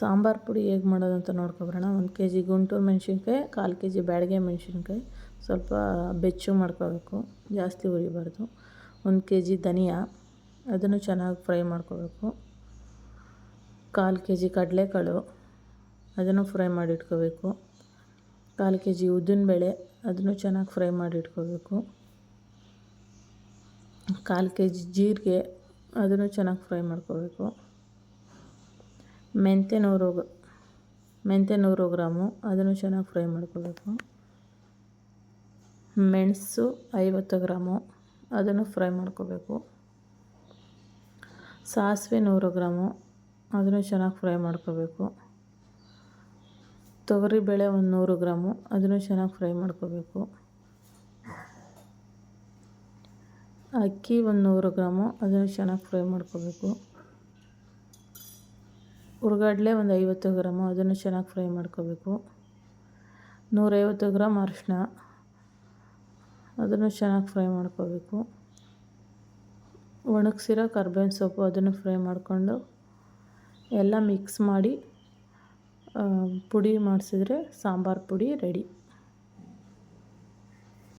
ಸಾಂಬಾರು ಪುಡಿ ಹೇಗೆ ಮಾಡೋದು ಅಂತ ನೋಡ್ಕೊಬರೋಣ. ಒಂದು ಕೆ ಜಿ ಗುಂಟೂರು ಮೆಣಸಿನ್ಕಾಯಿ, ಕಾಲು ಕೆ ಜಿ ಬ್ಯಾಡಗೆ ಮೆಣಸಿನ್ಕಾಯಿ. ಸ್ವಲ್ಪ ಬೆಚ್ಚು ಮಾಡ್ಕೋಬೇಕು, ಜಾಸ್ತಿ ಉರಿಬಾರ್ದು ಒಂದು ಕೆ ಜಿ ಧನಿಯಾ, ಅದನ್ನು ಚೆನ್ನಾಗಿ ಫ್ರೈ ಮಾಡ್ಕೋಬೇಕು. ಕಾಲು ಕೆ ಜಿ ಕಡಲೆಕಾಳು, ಅದನ್ನು ಫ್ರೈ ಮಾಡಿ ಇಟ್ಕೋಬೇಕು ಕಾಲು ಕೆ ಜಿ ಉದ್ದಿನಬೇಳೆ, ಅದನ್ನು ಚೆನ್ನಾಗಿ ಫ್ರೈ ಮಾಡಿ ಇಟ್ಕೋಬೇಕು ಕಾಲು ಕೆ ಜಿ ಜೀರಿಗೆ, ಅದನ್ನು ಚೆನ್ನಾಗಿ ಫ್ರೈ ಮಾಡ್ಕೋಬೇಕು. ಮೆಂತ್ಯ ನೂರು ಮೆಂತ್ಯ ನೂರು ಗ್ರಾಮು ಅದನ್ನು ಚೆನ್ನಾಗಿ ಫ್ರೈ ಮಾಡ್ಕೋಬೇಕು. ಮೆಣಸು ಐವತ್ತು ಗ್ರಾಮು, ಅದನ್ನು ಫ್ರೈ ಮಾಡ್ಕೋಬೇಕು. ಸಾಸಿವೆ ನೂರು ಗ್ರಾಮು, ಅದನ್ನು ಚೆನ್ನಾಗಿ ಫ್ರೈ ಮಾಡ್ಕೋಬೇಕು. ತೊಗರಿಬೇಳೆ ಒಂದು ನೂರು ಗ್ರಾಮು, ಅದನ್ನು ಚೆನ್ನಾಗಿ ಫ್ರೈ ಮಾಡ್ಕೋಬೇಕು. ಅಕ್ಕಿ ಒಂದು ನೂರು ಗ್ರಾಮು, ಅದನ್ನು ಚೆನ್ನಾಗಿ ಫ್ರೈ ಮಾಡ್ಕೋಬೇಕು. ಹುರ್ಗಡ್ಲೆ ಒಂದು ಐವತ್ತು ಗ್ರಾಮು, ಅದನ್ನು ಚೆನ್ನಾಗಿ ಫ್ರೈ ಮಾಡ್ಕೋಬೇಕು. ನೂರೈವತ್ತು ಗ್ರಾಮ್ ಅರಿಶಿನ ಅದನ್ನು ಚೆನ್ನಾಗಿ ಫ್ರೈ ಮಾಡ್ಕೋಬೇಕು. ಒಣಗಿಸಿರೋ ಕರ್ಬೇವಿನ ಸೊಪ್ಪು ಅದನ್ನು ಫ್ರೈ ಮಾಡಿಕೊಂಡು ಎಲ್ಲ ಮಿಕ್ಸ್ ಮಾಡಿ ಪುಡಿ ಮಾಡಿಸಿದ್ರೆ ಸಾಂಬಾರು ಪುಡಿ ರೆಡಿ.